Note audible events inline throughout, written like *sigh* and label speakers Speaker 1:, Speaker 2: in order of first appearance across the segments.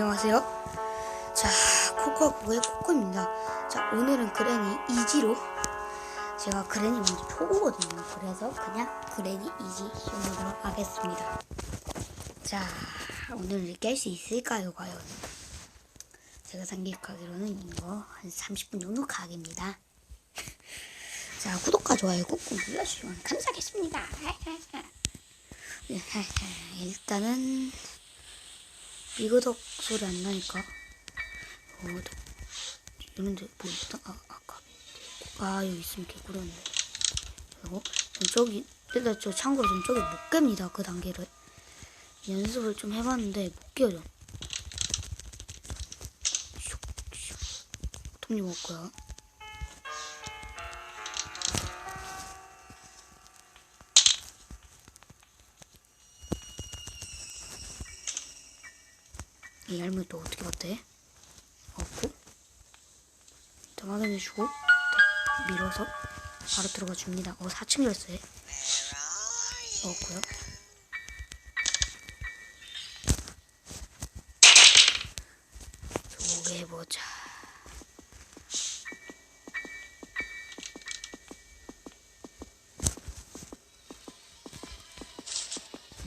Speaker 1: 안녕하세요. 자, 코코아코의 코코입니다. 자, 오늘은 그레니 이지로 제가 그레니 먼저 초보거든요. 그래서 그냥 그레니 이지 해보도록 하겠습니다. 자, 오늘 깰 수 있을까요, 과연? 제가 생각하기로는 이거 한 30분 정도 가겠습니다. *laughs* 자, 구독과 좋아요 꾹꾹 눌러주시면 감사하겠습니다. *laughs* 일단은 이거덕 소리 안 나니까. 어, 이런데 뭐 있다? 아, 아까. 아 여기 있으면 개구렸네. 그리고 전 저기 일단 저 참고로 전 저기 못 깹니다 그 단계를. 연습을 좀 해봤는데 못 깨요 톱니 먹고요 이 얄물 또 어떻게 봤대? 없고 일단 확인해주고 밀어서 바로 들어가 줍니다. 어 4층 열쇠 넣었고요. 소개해보자.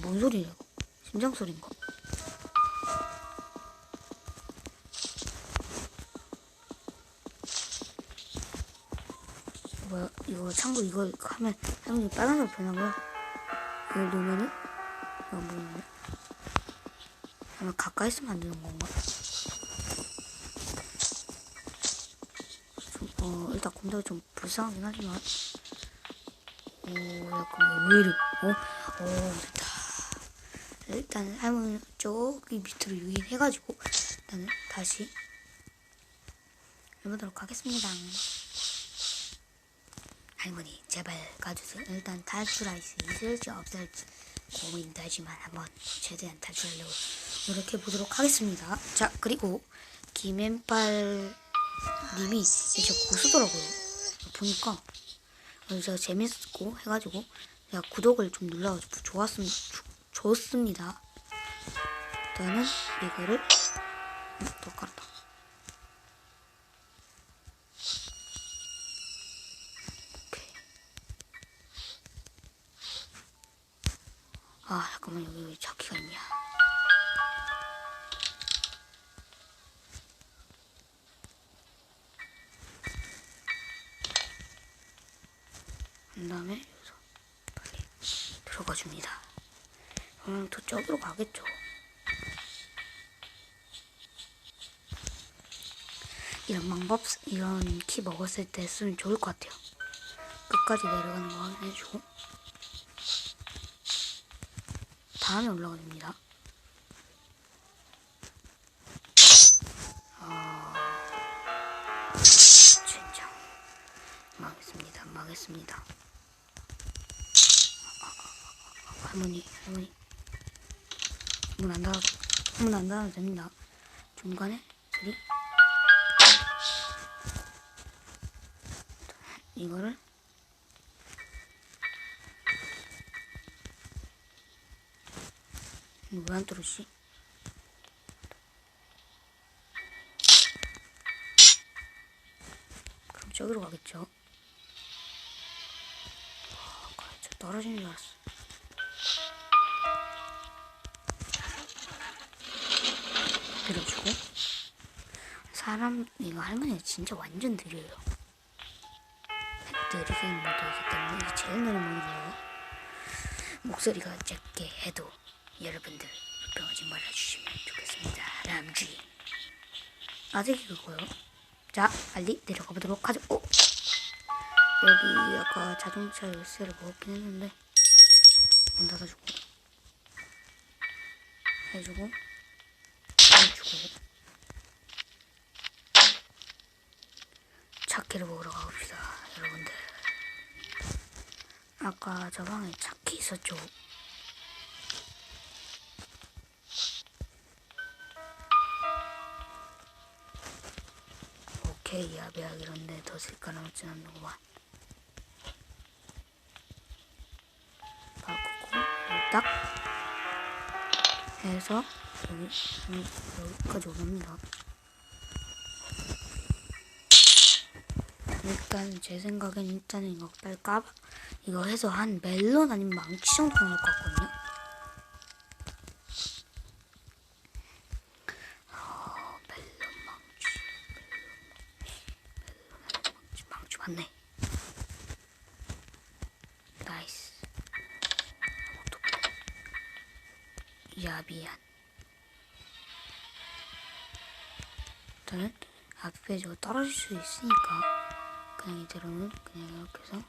Speaker 1: 뭔 소리냐고? 심장 소리인가? 참고 이걸 하면 사람이 빨간색 변하고요 이걸 놓으면은? 이거 뭐냐 아마 가까이 있으면 안 되는 건가? 좀, 어 일단 검색이 좀 불쌍하긴 하지만. 오 약간 왜 이래 어? 오 됐다. 일단 할머니 저기 밑으로 유인해가지고 일단은 다시 해보도록 하겠습니다 할머니 제발 가주세요. 일단 탈출할 수 있을지 없을지 고민되지만 한번 최대한 탈출하려고 노력해 보도록 하겠습니다. 자 그리고 김앤팔 님이 이제 고수더라고요. 보니까 어, 제가 재밌고 해가지고 제가 구독을 좀 눌러가지고 좋았습 좋습니다. 일단은 이거를 음, 또 그 다음에 여기서 빨리 들어가 줍니다. 그럼 또 저기로 가겠죠? 이런 방법 이런 키 먹었을 때 쓰면 좋을 것 같아요. 끝까지 내려가는 거 확인해주고 다음에 올라가 줍니다. 안 닫아도 됩니다. 중간에 저리 이거를 이거 왜안 뚫었지? 그럼 저기로 가겠죠? 와, 아까 저 떨어지는 줄 알았어. 사람 이거 할머니가 진짜 완전 느려요. 느리게 모드이기 때문에 이게 제일 느린 모드예요. 목소리가 작게 해도 여러분들 불평하지 말아주시면 좋겠습니다. 람쥐. 아직 그거요. 자, 빨리 내려가 보도록 하죠. 오! 여기 아까 자동차 열쇠를 먹었긴 했는데 문 닫아주고 해주고 차키를 먹으러 가봅시다, 여러분들. 아까 저 방에 차키 있었죠? 오케이 야배하기 이런데 더 색깔 남진 않는구만 바꾸고 딱 해서 여기 음, 여기까지 오랍니다. 일단 제 생각엔 일단은 이거 빨리 까봐 이거 해서 한 멜론 아니면 망치 정도 나올 것 같거든요. 망치 맞네. 나이스. 없네. 야 미안. 일단은 앞에 저 떨어질 수 있으니까 그냥 이대로는 그냥 이렇게 해서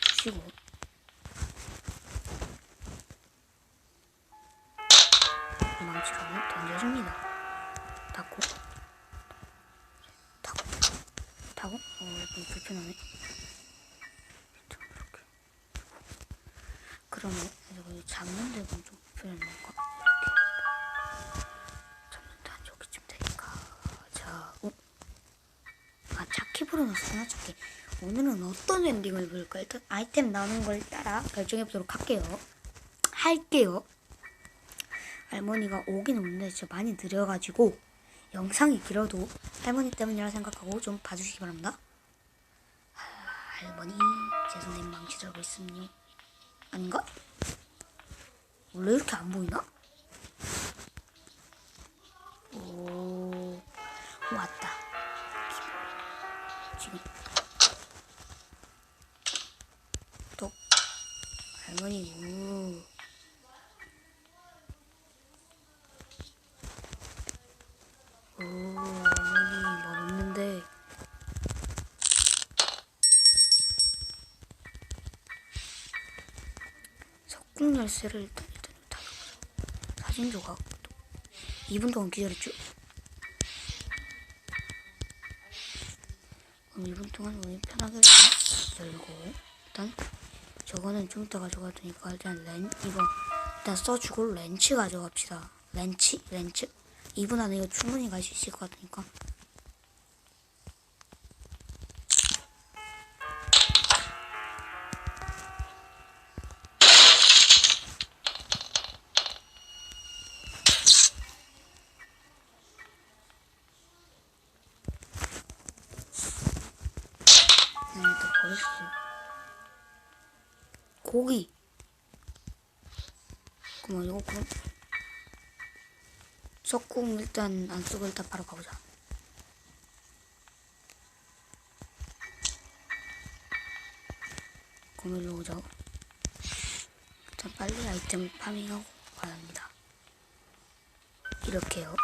Speaker 1: 주시고. 망치로 던져줍니다. 닫고. 닫고. 닫고. 어좀 불편하네. 그러면 이거 잡는 데가 좀 불편한 아 차키 불어놨구나 차키 오늘은 어떤 엔딩을 볼까? 일단 아이템 나오는 걸 따라 결정해보도록 할게요. 할게요. 할머니가 오긴 오는데 진짜 많이 느려가지고 영상이 길어도 할머니 때문이라 생각하고 좀 봐주시기 바랍니다. 아, 할머니 제 손에 망치 들고 있음요 아닌가? 원래 이렇게 안 보이나? 열쇠를 일단 일단 다 사진 조각 2분 동안 기다렸죠 그럼 2분 동안 우리 편하게 열고 일단 저거는 좀 이따 가져갈 테니까 일단 렌 이거 일단 써주고 렌치 가져갑시다 렌치? 렌치? 2분 안에 이거 충분히 갈 수 있을 것 같으니까 고기 그만 이거 그럼 석궁 일단 안 쓰고 일단 바로 가보자. 고밀로 오자. 일단 빨리 아이템 파밍하고 가야 합니다. 이렇게요.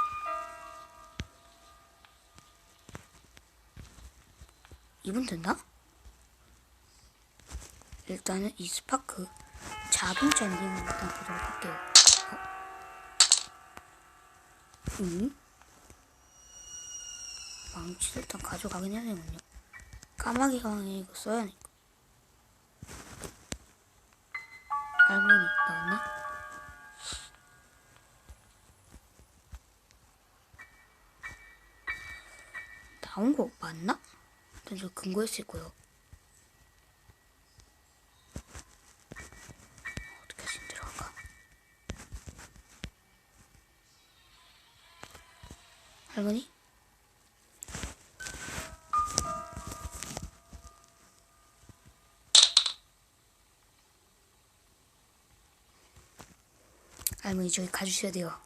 Speaker 1: 이분 됐나? 일단은 이 스파 크 잡은 짠딩을 일단 보도록 할게요. 응? 망치를 일단 가져가긴 해야 되는군요. 까마귀 강에 이거 써야 하니까. 할머니 나왔나? 나온 거 맞나? 저 근거했을 거예요. 할머니? 할머니 저기 가주셔야 돼요.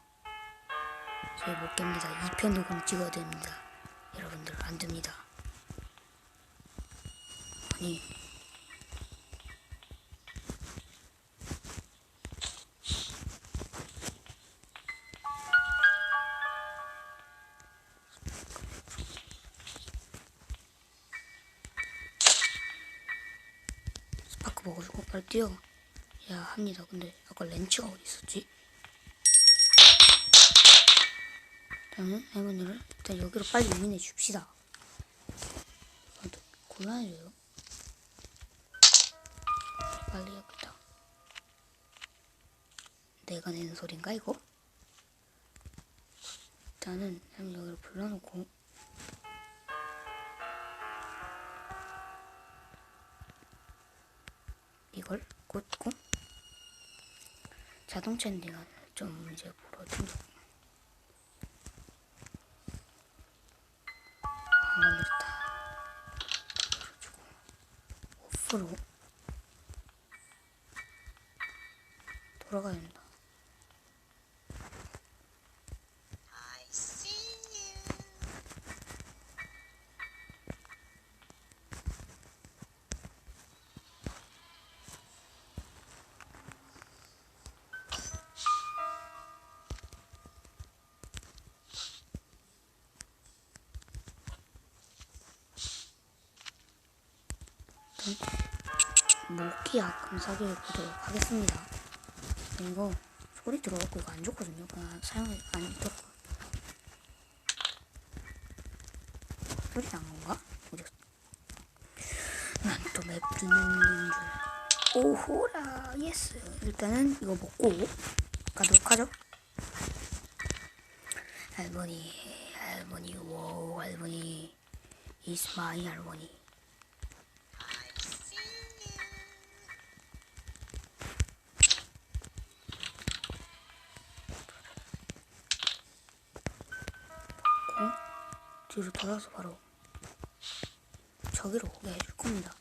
Speaker 1: 저희 못 깹니다. 2편 녹음 찍어야 됩니다. 여러분들 안 됩니다. 아니 빨리 뛰어. 야 합니다. 근데 아까 렌치가 어디 있었지? 일단은 할머니를 일단 여기로 빨리 유인해 줍시다. 아, 또 곤란해져요. 빨리 여기다. 내가 내는 소린가 이거? 일단은 할머니 여기를 불러놓고 꽂고 자동차 엔딩을 좀 이제. 그래가지고 오프로 돌아가야 된다. 모기약 감사기를 보도록 하겠습니다. 이거 소리 들어갖고 이거 안 좋거든요. 그냥 사용을 안 했더라고. 소리 난 건가? 난또 맵 듣는 줄. 오호라 예스. 일단은 이거 먹고 가도록 하죠. 할머니, 할머니, 오 할머니, 이스마이 할머니. 뒤로 돌아서 바로 저기로 오게 해줄 겁니다.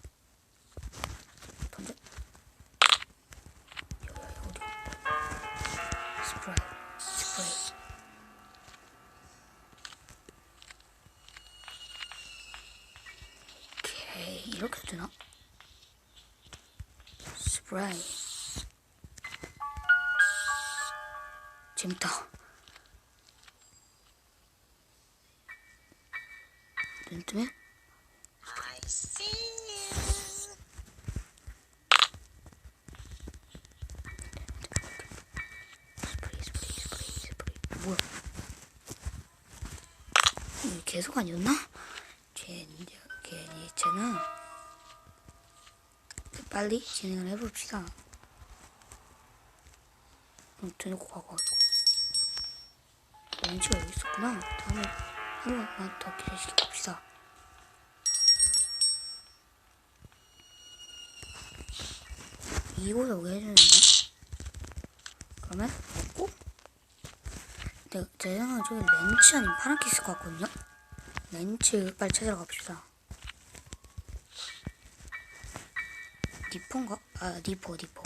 Speaker 1: 계속 아니었나? 괜히 괜히 쟤는 빨리 진행을 해봅시다. 음, 저녁고 가가지고. 렌치가 여기 있었구나. 다음에 한 번만 더 기대시켜봅시다. 이곳에 오게 해주는데? 그러면 먹고? 내, 제 생각에 저기 아니면 파란키 있을 것 같거든요 렌치 빨리 찾으러 갑시다 니폰가? 아 니포 니포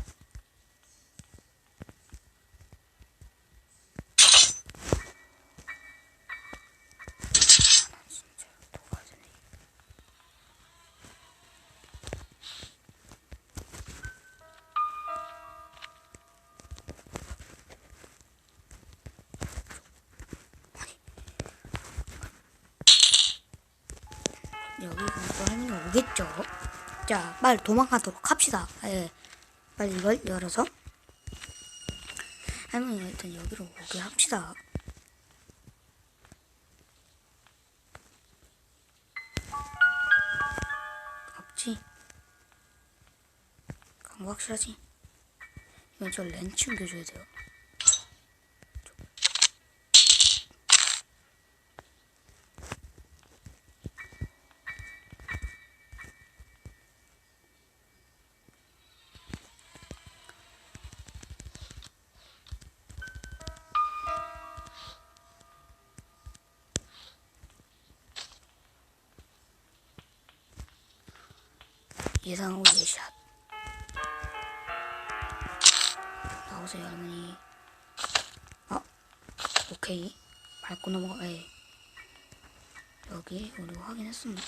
Speaker 1: 여기가 또 할머니가 오겠죠? 자, 빨리 도망가도록 합시다. 예. 빨리 이걸 열어서. 할머니가 일단 여기로 오게 합시다. 없지? 광고 확실하지? 이건 저 렌치 옮겨줘야 돼요. 예상하고 예샷. 나오세요, 할머니. 아, 오케이. 밟고 넘어가, 예. 여기, 우리 확인했습니다.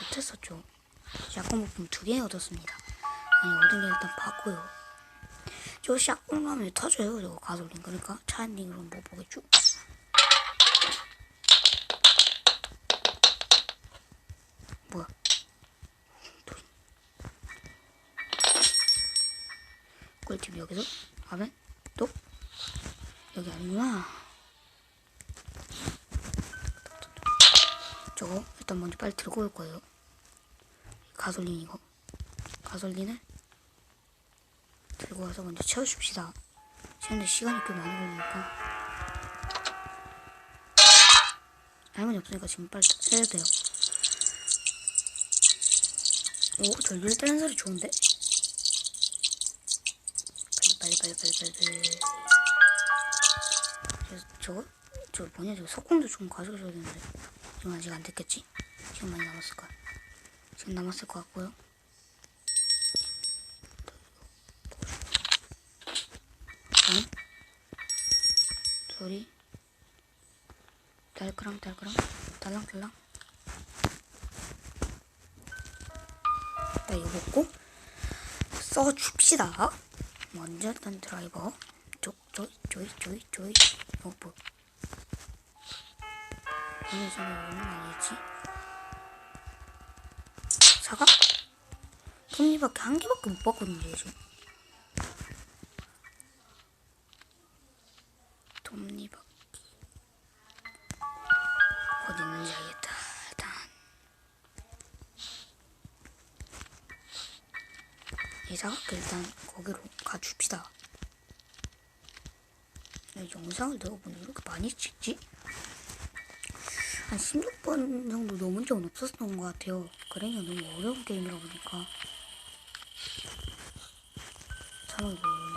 Speaker 1: 못했었죠. 샷건 부품 두 개 얻었습니다. 아니, 얻은 게 일단 봤고요. 저 샷건 가면 터져요, 저거 가솔린. 그러니까 차 엔딩으로 못 보겠죠? 뭐야? 꿀팁 여기서 하면 또? 여기 아니구나. 저거 일단 먼저 빨리 들고 올 거예요. 가솔린 이거. 가솔린을 들고 와서 먼저 채워줍시다. 채우는데 시간이 꽤 많이 걸리니까. 할머니 없으니까 지금 빨리 해야 돼요. 오 절벽 뜨는 소리 좋은데 빨리 빨리 빨리 빨리 빨리 저거 저 뭐냐 저 석공도 좀 가져줘야 되는데 지금 아직 안 됐겠지? 시간 많이 남았을 거야. 시간 남았을 것 같고요. 응? 소리 달크랑 달크랑 달랑달랑 자 이거 먹고 써줍시다 먼저 일단 드라이버 쪽 조이 조이 조이 조이 어 뭐. 어느 정도 오는 아니겠지? 사과? 톱니밖에 한 개밖에 못 봤거든요 지금 톱니바퀴 어디 있는지 알겠다 일단 이 사각도 일단 거기로 가줍시다. 야, 영상을 내가 보니 이렇게 많이 찍지? 한 16번 정도 넘은 적은 없었던 것 같아요. 그러니까 너무 어려운 게임이라 보니까. 모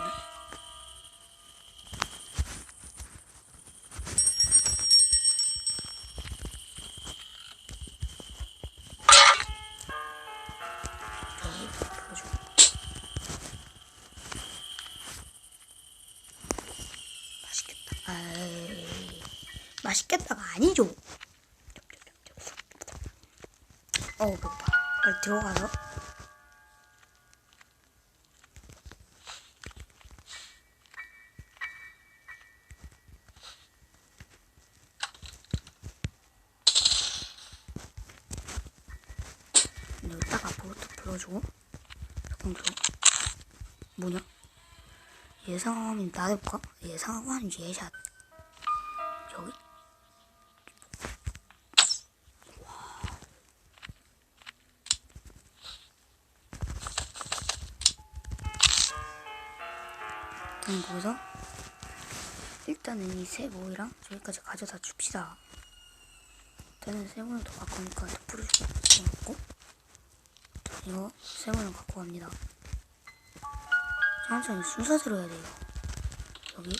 Speaker 1: 보트 불러주고 조금 더 뭐냐? 예상하면 나대볼까? 예상하고 한 예샷. 여기? 일단 거기서 일단은 이 세 모이랑 저기까지 가져다 줍시다. 일단은 세 모이 더 오니까 더 뿌려주고 이거 세 번을 갖고 갑니다. 천천히 순서대로 해야 돼요. 여기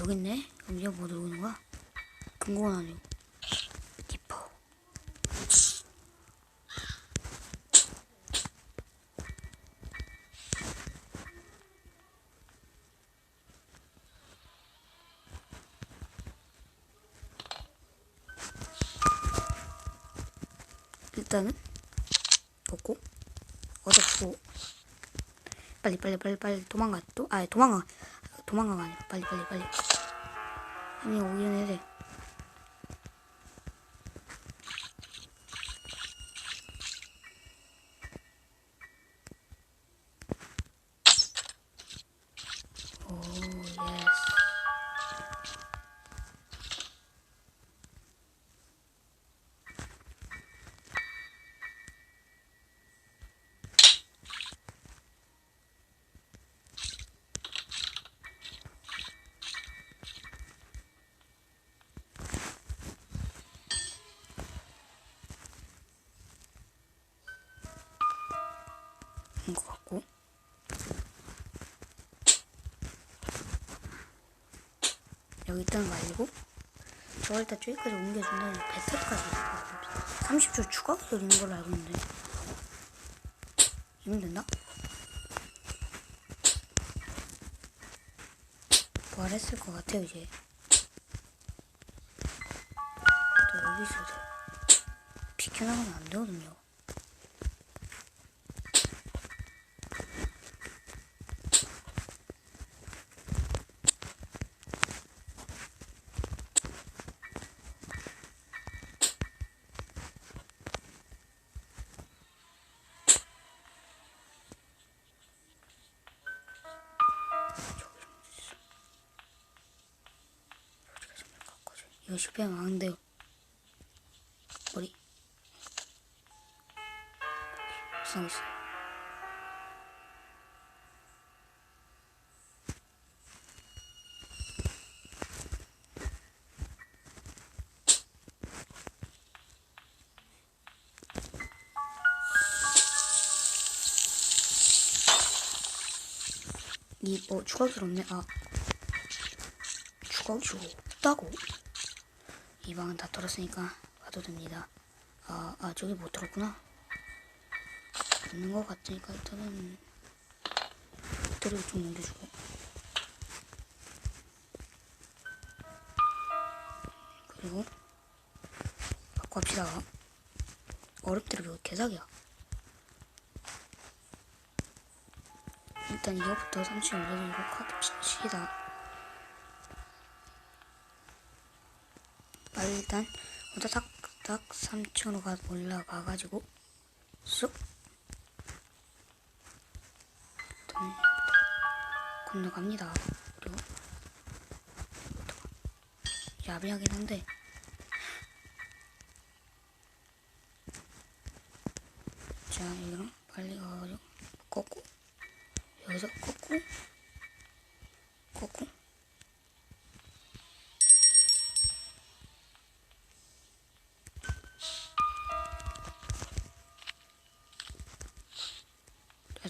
Speaker 1: 여기 있네. 그럼 이제 뭐 들고 있는 거야? 금고는 아니고 디퍼. 일단은 먹고? 얻어주고. 빨리 빨리 빨리 빨리 도망가. 또 아니 도망가. 도망가가 아니라 빨리 빨리 빨리. 아니 오기는 해야 돼 것 같고. 여기 있다는 거 알고? 저걸 다 저기까지 옮겨준 다음에 배터리까지 30초 추가로 돌리는 걸로 알고 있는데. 이면 된다? 부활했을 것 같아요 이제. 또 여기 있어도 비켜나가면 안 되거든요 이거 실패하면 안 돼요. 머리. 싸고 있어. 이, 어, 추가 길 없네. 아. 거기 없다고? 이 방은 다 털었으니까 가도 됩니다. 아, 아 저기 못 털었구나. 있는 것 같으니까 일단은 배터리를 좀 옮겨주고 그리고 바꿔 합시다. 어렵더라 이거 개사기야. 일단 이거부터 3층 올려주고 카드 칩시다. 빨리 일단 후다닥닥 3층으로 가 올라가가지고 쑥 건너갑니다. 그리고 야비하긴 한데 자 여기로 빨리 가가지고 꺾고 여기서 꺾고 꺾고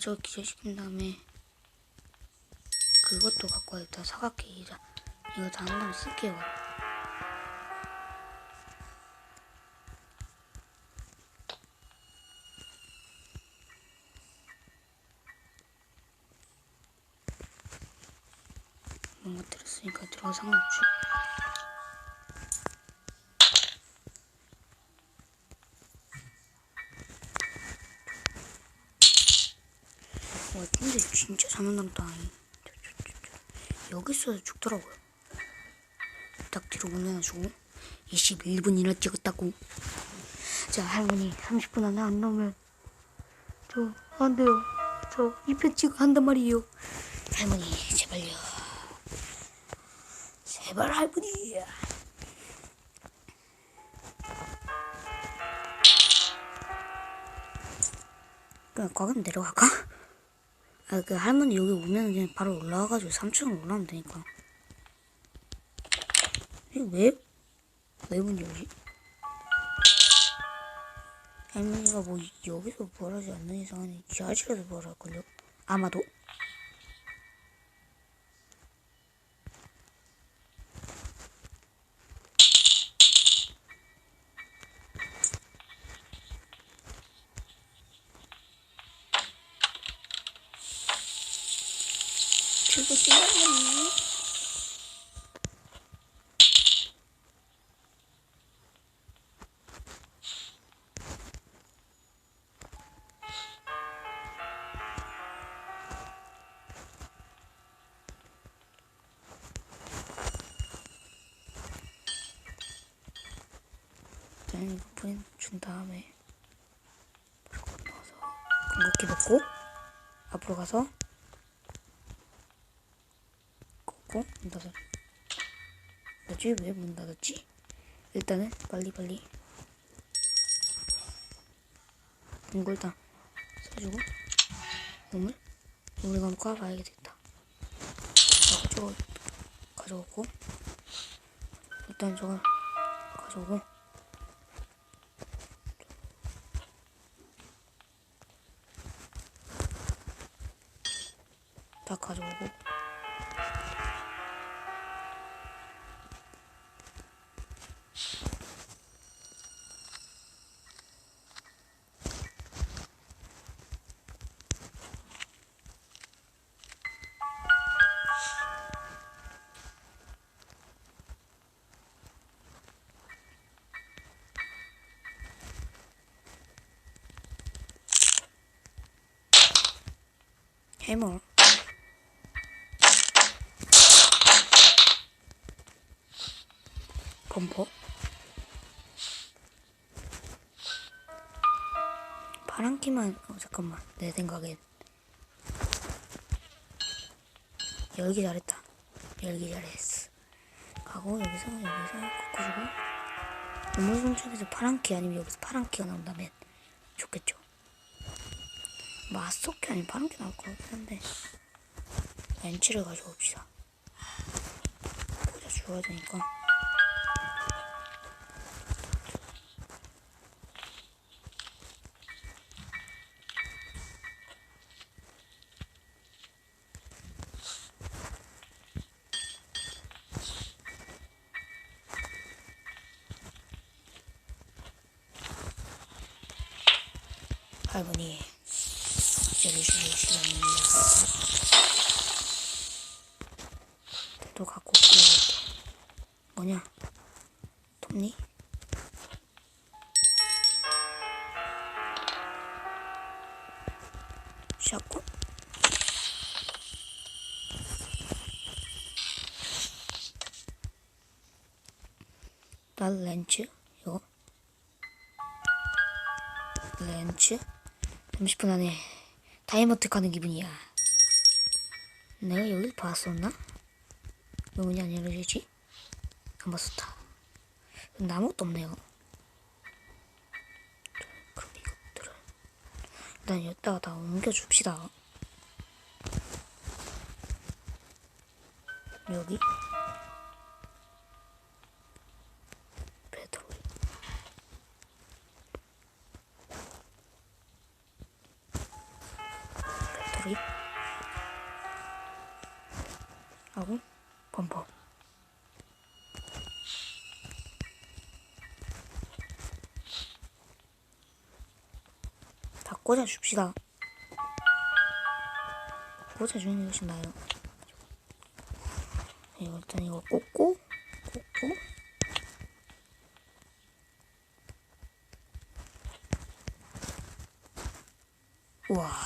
Speaker 1: 자, 저 기절시킨 다음에 그것도 갖고 와야겠다. 사각기 자 이거 다 한 다음에 쓸게요. 뭔가 들었으니까 들어가 상관없지 진짜 잘 만들었다 저, 저, 저, 저. 여기 있어서 죽더라고요. 딱 뒤로 보내놔주고 21분이나 찍었다고. 자 할머니 30분 안에 안 나오면 저 안 돼요. 저 2편 찍어 한단 말이에요. 할머니 제발요. 제발 할머니. 그냥 과금 내려갈까? 아, 그 할머니 여기 오면 그냥 바로 올라와가지고 3층으로 올라오면 되니까. 이거 왜, 왜 문이 오지? 할머니가 뭐 여기서 부활하지 않는 이상은 지하실에서 부활할걸요? 아마도? 앞으로 가서. 닫고 문 닫아. 뭐지 왜 문 닫았지? 일단은 빨리 빨리. 일단 써주고 우물 한번 까봐야겠다. 저거 가져오고 일단 저걸 가져오고 해물 범퍼 파란기만 어 잠깐만. 내 생각엔. 열기 잘했다. 열기 잘했어. 가고 여기서 여기서 꺾어주고. 우물선쪽에서 파란 키 아니면 여기서 파란 키가 나온다면 좋겠죠 마스터키 아니면 파란게 나올 것 같긴 한데. 렌치를 가져옵시다. 보자 죽어야 되니까. 할머니. 주실 시간입니다. 또 갖고 올게요. 뭐냐? 톱니? 타이머트 가는 기분이야. 내가 여기 봤었나? 왜 문이 안 열어지지? 안 봤었다. 근데 아무것도 없네요. 그럼 이것들을 일단 여기다가 다 옮겨줍시다. 여기 꽂아줍시다. 꽂아주는 것이 나아요. 이거 일단 이거 꽂고 꽂고. 우와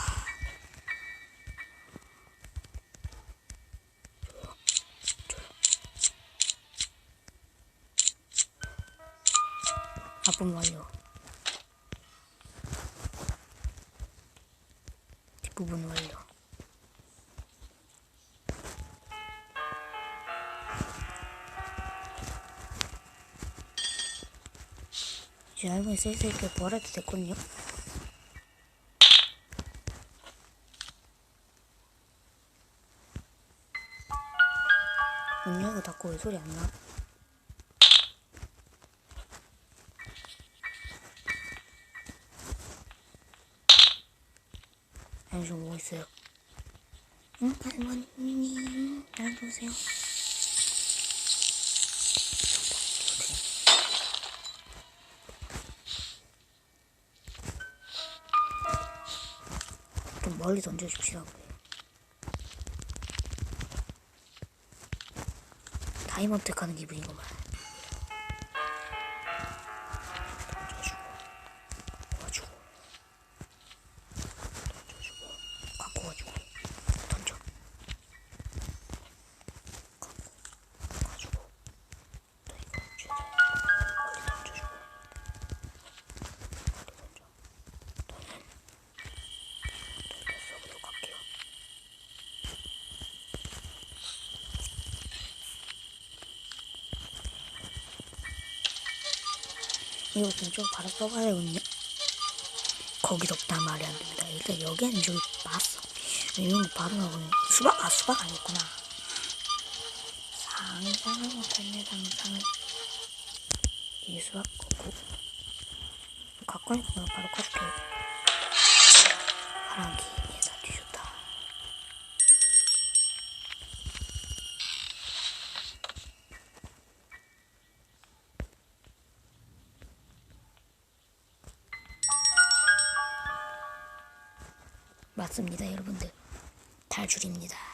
Speaker 1: 부분 완료 이제 할머니 슬슬 이렇게 부활해도 됐거든요 문 열고 닫고 왜 소리 안 나? 좀 오고 있어요. 응 할머니 날 보세요. 좀 멀리 던져줍시다. 다이먼트 가는 기분이구만. 이거 좀 바로 써봐야 되거든요. 거기도 없단 말이 안 됩니다. 일단 여기는 저기 봤어. 거 바로 나오네. 수박, 아, 수박 아니었구나. 상상을 못했네, 상상을. 이게 수박 거고. 갖고 있는 거 바로 꺼줄게요. 하랑기 맞습니다, 여러분들. 탈출입니다.